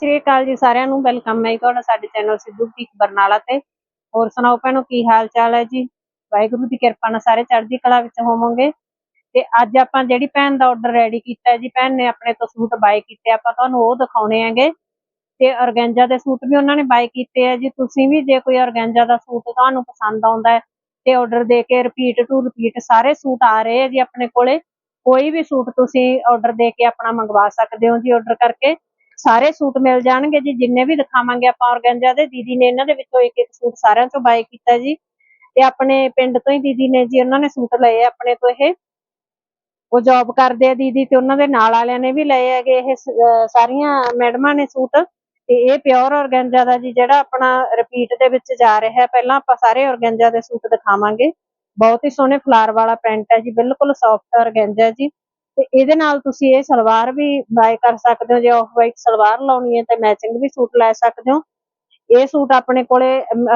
ਸ੍ਰੀ ਅਕਾਲ ਜੀ ਸਾਰਿਆਂ ਨੂੰ, ਵੈਲਕਮ ਹੈ ਤੁਹਾਡਾ ਸਾਡੇ ਚੈਨਲ ਸਿੱਧੂ ਕੀ ਬਰਨਾਲਾ ਤੇ। ਹੋਰ ਸੁਣਾਓ ਭੈਣੋ, ਕੀ ਹਾਲ ਚਾਲ ਹੈ ਜੀ? ਵਾਹਿਗੁਰੂ ਦੀ ਕਿਰਪਾ ਨਾਲ ਸਾਰੇ ਚੜ੍ਹਦੀ ਕਲਾ ਵਿੱਚ ਹੋਵੋਗੇ। ਤੇ ਅੱਜ ਆਪਾਂ ਜਿਹੜੀ ਭੈਣ ਦਾ ਆਰਡਰ ਰੈਡੀ ਕੀਤਾ ਜੀ, ਭੈਣ ਨੇ ਆਪਣੇ ਤੋਂ ਸੂਟ ਬਾਏ ਕੀਤੇ, ਆਪਾਂ ਤੁਹਾਨੂੰ ਉਹ ਦਿਖਾਉਣੇ ਹੈਗੇ। ਤੇ ਔਰਗੈਂਜਾ ਦੇ ਸੂਟ ਵੀ ਉਹਨਾਂ ਨੇ ਬਾਏ ਕੀਤੇ ਆ ਜੀ। ਤੁਸੀਂ ਵੀ ਜੇ ਕੋਈ ਔਰਗੈਂਜਾ ਦਾ ਸੂਟ ਤੁਹਾਨੂੰ ਪਸੰਦ ਆਉਂਦਾ ਹੈ ਤੇ ਆਰਡਰ ਦੇ ਕੇ ਰਿਪੀਟ ਟੂ ਰਿਪੀਟ ਸਾਰੇ ਸੂਟ ਆ ਰਹੇ ਆ ਜੀ ਆਪਣੇ ਕੋਲੇ। ਕੋਈ ਵੀ ਸੂਟ ਤੁਸੀਂ ਆਰਡਰ ਦੇ ਕੇ ਆਪਣਾ ਮੰਗਵਾ ਸਕਦੇ ਹੋ ਜੀ ਆਰਡਰ ਕਰਕੇ। ਸਾਰੇ ਸੂਟ ਮਿਲ ਜਾਣਗੇ ਜੀ, ਜਿੰਨੇ ਵੀ ਦਿਖਾਵਾਂਗੇ ਆਪਾਂ ਔਰਗੈਂਜਾ ਦੇ, ਦੀਦੀ ਨੇ ਇਹਨਾਂ ਦੇ ਵਿੱਚੋਂ ਇੱਕ ਇੱਕ ਸੂਟ ਸਾਰਿਆਂ ਚੋਂ ਬਾਏ ਕੀਤਾ ਜੀ। ਤੇ ਆਪਣੇ ਪਿੰਡ ਤੋਂ ਹੀ ਦੀਦੀ ਨੇ ਜੀ ਉਹਨਾਂ ਨੇ ਸੂਟ ਲਏ ਆਪਣੇ ਤੋਂ ਇਹ। ਉਹ ਜੌਬ ਕਰਦੇ ਆ ਦੀਦੀ ਤੇ ਉਹਨਾਂ ਦੇ ਨਾਲ ਵਾਲਿਆਂ ਨੇ ਵੀ ਲਏ ਹੈਗੇ ਇਹ ਸਾਰੀਆਂ ਮੈਡਮਾਂ ਨੇ ਸੂਟ। ਤੇ ਇਹ ਪਿਓਰ ਔਰਗੈਂਜਾ ਦਾ ਜੀ ਜਿਹੜਾ ਆਪਣਾ ਰਿਪੀਟ ਦੇ ਵਿੱਚ ਜਾ ਰਿਹਾ ਹੈ ਪਹਿਲਾਂ ਆਪਾਂ ਸਾਰੇ ਔਰਗੈਂਜਾ ਦੇ ਸੂਟ ਦਿਖਾਵਾਂਗੇ। ਬਹੁਤ ਹੀ ਸੋਹਣੇ ਫਲਾਰ ਵਾਲਾ ਪੈਂਟ ਹੈ ਜੀ, ਬਿਲਕੁਲ ਸੌਫਟ ਔਰਗੈਂਜਾ ਜੀ। ਤੇ ਇਹਦੇ ਨਾਲ ਤੁਸੀਂ ਇਹ ਸਲਵਾਰ ਵੀ ਬਾਏ ਕਰ ਸਕਦੇ ਹੋ, ਜੇ ਆਫ ਵਾਈਟ ਸਲਵਾਰ ਲਾਉਣੀ ਹੈ ਤੇ ਮੈਚਿੰਗ ਵੀ ਸੂਟ ਲੈ ਸਕਦੇ ਹੋ। ਇਹ ਸੂਟ ਆਪਣੇ ਕੋਲੇ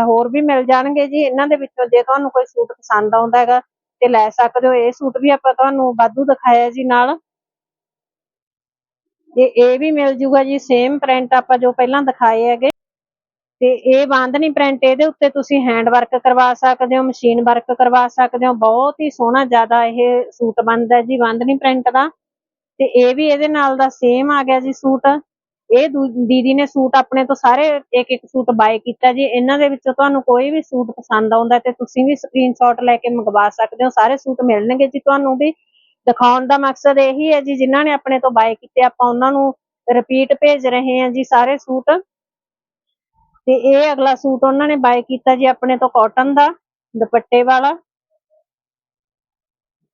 ਹੋਰ ਵੀ ਮਿਲ ਜਾਣਗੇ ਜੀ। ਇਹਨਾਂ ਦੇ ਵਿੱਚੋਂ ਜੇ ਤੁਹਾਨੂੰ ਕੋਈ ਸੂਟ ਪਸੰਦ ਆਉਂਦਾ ਹੈਗਾ ਤੇ ਲੈ ਸਕਦੇ ਹੋ। ਇਹ ਸੂਟ ਵੀ ਆਪਾਂ ਤੁਹਾਨੂੰ ਵਾਧੂ ਦਿਖਾਇਆ ਜੀ ਨਾਲ। ਤੇ ਇਹ ਵੀ ਮਿਲ ਜੂਗਾ ਜੀ। ਸੇਮ ਪ੍ਰਿੰਟ ਆਪਾਂ ਜੋ ਪਹਿਲਾਂ ਦਿਖਾਏ ਹੈਗੇ। ਤੇ ਇਹ ਬਾਂਦਨੀ ਪ੍ਰਿੰਟ ਇਹਦੇ ਉੱਤੇ ਤੁਸੀਂ ਹੈਂਡ ਵਰਕ ਕਰਵਾ ਸਕਦੇ ਹੋ ਮਸ਼ੀਨ ਵਰਕ ਕਰਵਾ ਸਕਦੇ ਹੋ, ਬਹੁਤ ਹੀ ਸੋਹਣਾ ਜ਼ਿਆਦਾ ਇਹ ਸੂਟ ਬਣਦਾ ਜੀ ਬਾਂਦਨੀ ਪ੍ਰਿੰਟ ਦਾ। ਤੇ ਇਹ ਵੀ ਇਹਦੇ ਨਾਲ ਦਾ ਸੇਮ ਆ ਗਿਆ ਜੀ ਸੂਟ। ਇਹ ਦੀਦੀ ਨੇ ਸੂਟ ਆਪਣੇ ਤੋਂ ਸਾਰੇ ਇੱਕ ਇੱਕ ਸੂਟ ਬਾਏ ਕੀਤਾ ਜੀ। ਇਹਨਾਂ ਦੇ ਵਿੱਚੋਂ ਤੁਹਾਨੂੰ ਕੋਈ ਵੀ ਸੂਟ ਪਸੰਦ ਆਉਂਦਾ ਤੇ ਤੁਸੀਂ ਵੀ ਸਕਰੀਨਸ਼ਾਟ ਲੈ ਕੇ ਮੰਗਵਾ ਸਕਦੇ ਹੋ। ਸਾਰੇ ਸੂਟ ਮਿਲਣਗੇ ਜੀ ਤੁਹਾਨੂੰ ਵੀ। ਦਿਖਾਉਣ ਦਾ ਮਕਸਦ ਇਹੀ ਹੈ ਜੀ, ਜਿਨ੍ਹਾਂ ਨੇ ਆਪਣੇ ਤੋਂ ਬਾਏ ਕੀਤੇ, ਆਪਾਂ ਉਹਨਾਂ ਨੂੰ ਰਿਪੀਟ ਭੇਜ ਰਹੇ ਹਾਂ ਜੀ ਸਾਰੇ ਸੂਟ। ਤੇ ਇਹ ਅਗਲਾ ਸੂਟ ਉਹਨਾਂ ਨੇ ਬਾਏ ਕੀਤਾ ਜੀ ਆਪਣੇ ਤੋਂ ਕਾਟਨ ਦਾ, ਦੁਪੱਟੇ ਵਾਲਾ।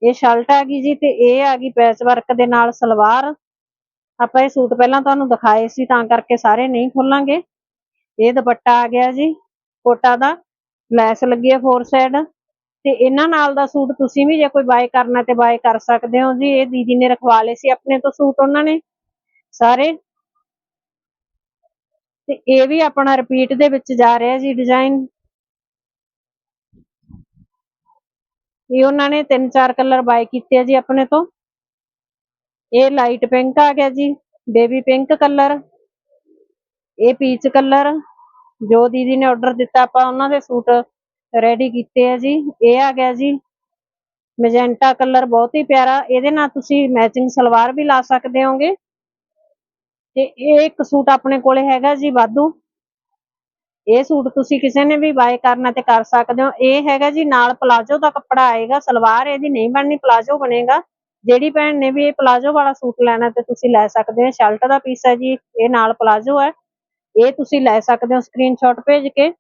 ਇਹ ਸ਼ਰਟ ਆ ਗਈ ਜੀ ਤੇ ਇਹ ਆ ਗਈ ਪੈਚ ਵਰਕ ਦੇ ਨਾਲ ਸਲਵਾਰ। ਆਪਾਂ ਇਹ ਸੂਟ ਪਹਿਲਾਂ ਤੁਹਾਨੂੰ ਦਿਖਾਏ ਸੀ ਤਾਂ ਕਰਕੇ ਸਾਰੇ ਨਹੀਂ ਖੋਲਾਂਗੇ। ਇਹ ਦੁਪੱਟਾ ਆ ਗਿਆ ਜੀ, ਕੋਟਾ ਦਾ, ਲੈਸ ਲੱਗੀ ਹੈ ਫੋਰ ਸਾਈਡ ਤੇ ਇਹਨਾਂ ਨਾਲ ਦਾ ਸੂਟ ਤੁਸੀਂ ਵੀ ਜੇ ਕੋਈ ਬਾਏ ਕਰਨਾ ਤੇ ਬਾਏ ਕਰ ਸਕਦੇ ਹੋ ਜੀ। ਇਹ ਦੀਦੀ ਨੇ ਰਖਵਾ ਲਏ ਸੀ ਆਪਣੇ ਤੋਂ ਸੂਟ ਉਹਨਾਂ ਨੇ। ਸਾਰੇ ਤੇ ਇਹ ਵੀ ਆਪਣਾ ਰਿਪੀਟ ਦੇ ਵਿੱਚ ਜਾ ਰਿਹਾ ਜੀ ਡਿਜ਼ਾਈਨ ਇਹ ਉਹਨਾਂ ਨੇ ਤਿੰਨ ਚਾਰ ਕਲਰ ਬਾਈ ਕੀਤੇ ਆ ਜੀ ਆਪਣੇ ਤੋਂ। ਇਹ ਲਾਈਟ ਪਿੰਕ ਆ ਗਿਆ ਜੀ ਬੇਬੀ ਪਿੰਕ ਕਲਰ ਇਹ ਪੀਚ ਕਲਰ ਜੋ ਦੀਦੀ ਨੇ ਆਰਡਰ ਦਿੱਤਾ ਆਪਾਂ ਉਹਨਾਂ ਦੇ ਸੂਟ ਰੈਡੀ ਕੀਤੇ ਆ ਜੀ। ਇਹ ਆ ਗਿਆ ਜੀ ਮੈਜੈਂਟਾ ਕਲਰ ਬਹੁਤ ਹੀ ਪਿਆਰਾ। ਇਹਦੇ ਨਾਲ ਤੁਸੀਂ ਮੈਚਿੰਗ ਸਲਵਾਰ ਵੀ ਲਾ ਸਕਦੇ ਹੋਗੇ। ਤੇ ਇਹ ਇੱਕ ਸੂਟ ਆਪਣੇ ਕੋਲੇ ਹੈਗਾ ਜੀ ਵਾਧੂ। ਇਹ ਸੂਟ ਤੁਸੀਂ ਕਿਸੇ ਨੇ ਵੀ ਬਾਏ ਕਰਨਾ ਤੇ ਕਰ ਸਕਦੇ ਹੋ। ਇਹ ਹੈਗਾ ਜੀ ਨਾਲ ਪਲਾਜੋ ਦਾ ਕੱਪੜਾ ਆਏਗਾ, ਸਲਵਾਰ ਇਹਦੀ ਨਹੀਂ ਬਣਨੀ ਪਲਾਜੋ ਬਣੇਗਾ। ਜਿਹੜੀ ਭੈਣ ਨੇ ਵੀ ਇਹ ਪਲਾਜੋ ਵਾਲਾ ਸੂਟ ਲੈਣਾ ਤੇ ਤੁਸੀਂ ਲੈ ਸਕਦੇ ਹੋ। ਸ਼ਰਟ ਦਾ ਪੀਸ ਹੈ ਜੀ, ਇਹ ਨਾਲ ਪਲਾਜੋ ਹੈ। ਇਹ ਤੁਸੀਂ ਲੈ ਸਕਦੇ ਹੋ ਸਕਰੀਨਸ਼ਾਟ ਭੇਜ ਕੇ।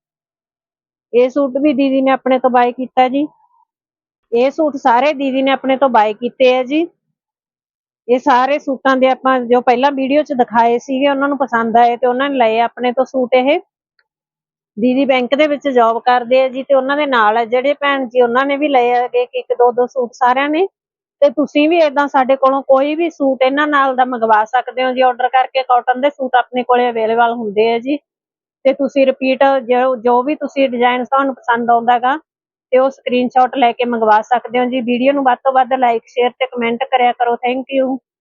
ਇਹ ਸੂਟ ਵੀ ਦੀਦੀ ਨੇ ਆਪਣੇ ਤੋਂ ਬਾਏ ਕੀਤਾ ਜੀ। ਇਹ ਸੂਟ ਸਾਰੇ ਦੀਦੀ ਨੇ ਆਪਣੇ ਤੋਂ ਬਾਏ ਕੀਤੇ ਆ ਜੀ। ਇਹ ਸਾਰੇ ਸੂਟਾਂ ਦੇ ਆਪਾਂ ਜੋ ਪਹਿਲਾਂ ਵੀਡੀਓ 'ਚ ਦਿਖਾਏ ਸੀਗੇ, ਉਹਨਾਂ ਨੂੰ ਪਸੰਦ ਆਏ ਤੇ ਉਹਨਾਂ ਨੇ ਲਏ ਆਪਣੇ ਤੋਂ ਸੂਟ ਇਹ। ਦੀਦੀ ਬੈਂਕ ਦੇ ਵਿੱਚ ਜੌਬ ਕਰਦੇ ਆ ਜੀ ਤੇ ਉਹਨਾਂ ਦੇ ਨਾਲ ਆ ਜਿਹੜੇ ਭੈਣ ਜੀ, ਉਹਨਾਂ ਨੇ ਵੀ ਲਏ ਹੈਗੇ ਕਿ ਇੱਕ, ਦੋ ਦੋ ਸੂਟ ਸਾਰਿਆਂ ਨੇ। ਤੇ ਤੁਸੀਂ ਵੀ ਇਦਾਂ ਸਾਡੇ ਕੋਲੋਂ ਕੋਈ ਵੀ ਸੂਟ ਇਹਨਾਂ ਨਾਲ ਦਾ ਮੰਗਵਾ ਸਕਦੇ ਹੋ ਜੀ। ਆਰਡਰ ਕਰਕੇ ਕਾਟਨ ਦੇ ਸੂਟ ਆਪਣੇ ਕੋਲੇ ਅਵੇਲੇਬਲ ਹੁੰਦੇ ਆ ਜੀ। ਤੇ ਤੁਸੀਂ ਰਿਪੀਟ ਜੋ ਵੀ ਤੁਸੀਂ ਡਿਜ਼ਾਈਨ ਤੁਹਾਨੂੰ ਪਸੰਦ ਆਉਂਦਾ ਹੈਗਾ ਤੇ ਉਹ ਸਕਰੀਨਸ਼ਾਟ ਲੈ ਕੇ ਮੰਗਵਾ ਸਕਦੇ ਹੋ ਜੀ। ਵੀਡੀਓ ਨੂੰ ਵੱਧ ਤੋਂ ਵੱਧ ਲਾਈਕ ਸ਼ੇਅਰ ਤੇ ਕਮੈਂਟ ਕਰਿਆ ਕਰੋ। Thank you